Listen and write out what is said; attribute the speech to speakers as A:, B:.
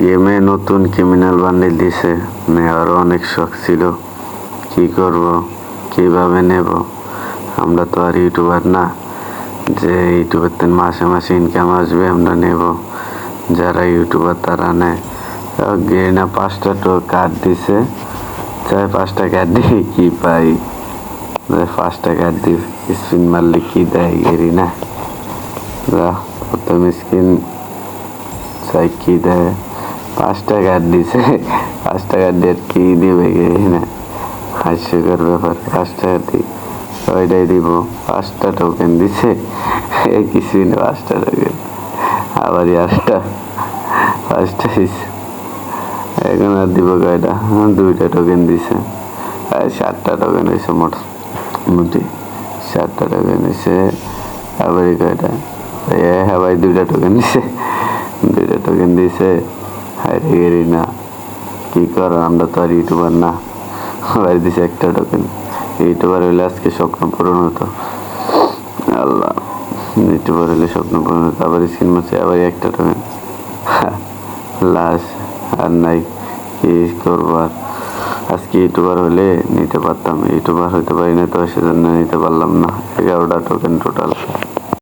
A: গেমে নতুন criminal bundle দিছে। নেওয়ারও অনেক শখ ছিল। কি করব? কীভাবে নেব? আমরা তো আর ইউটিউবার না। যে ইউটিউবের থেকে মাসে মাসে ইনকাম আসবে, আমরা নেব। যারা ইউটিউবার তারা নেয় গেনা পাঁচটা তো কার্ড দিছে। চাই পাঁচটা কার্ড দিয়ে কী পাই? পাঁচটা কার্ড দিয়ে স্পিন মারলে কি দেয় গেরি না। প্রথম স্ক্রিন চাই কী দেয়? পাঁচ টাকার দিছে পাঁচ টাকার ডেট কি দিবে না হাস্যকর ব্যাপার পাঁচ টাকা দিই ওইটাই দিব, পাঁচটা টোকেন দিছে এই কিছুই না, পাঁচটা টোকেন আবার আটটা পাঁচটা দিছে। এখন আর দিব কয়টা? দুইটা টোকেন দিছে। আর সাতটা টোকেন হয়েছে মোটামুটি সাতটা টোকেন হয়েছে আবার কয়টা? এ হ্যাঁ ভাই, দুইটা টোকেন দিছে। দুইটা টোকেন দিছে। গেরি না, কি করো আমরা তো আর ইউটিউবার না। ভাই দিছে একটা টোকেন ইউটিউবার হইলে আজকে স্বপ্ন পূরণ হতো। আল্লাহ, ইউটিউবার হইলে স্বপ্ন পূরণ হতো। আবার স্ক্রিন মারছে, আবার একটা টোকেন লাশ, আর নাই, কি করব আর? আজকে ইউটিউবার হলে নিতে পারতাম। ইউটিউবার হতে পারি না তো, সেজন্য নিতে পারলাম না। এগারোটা টোকেন টোটাল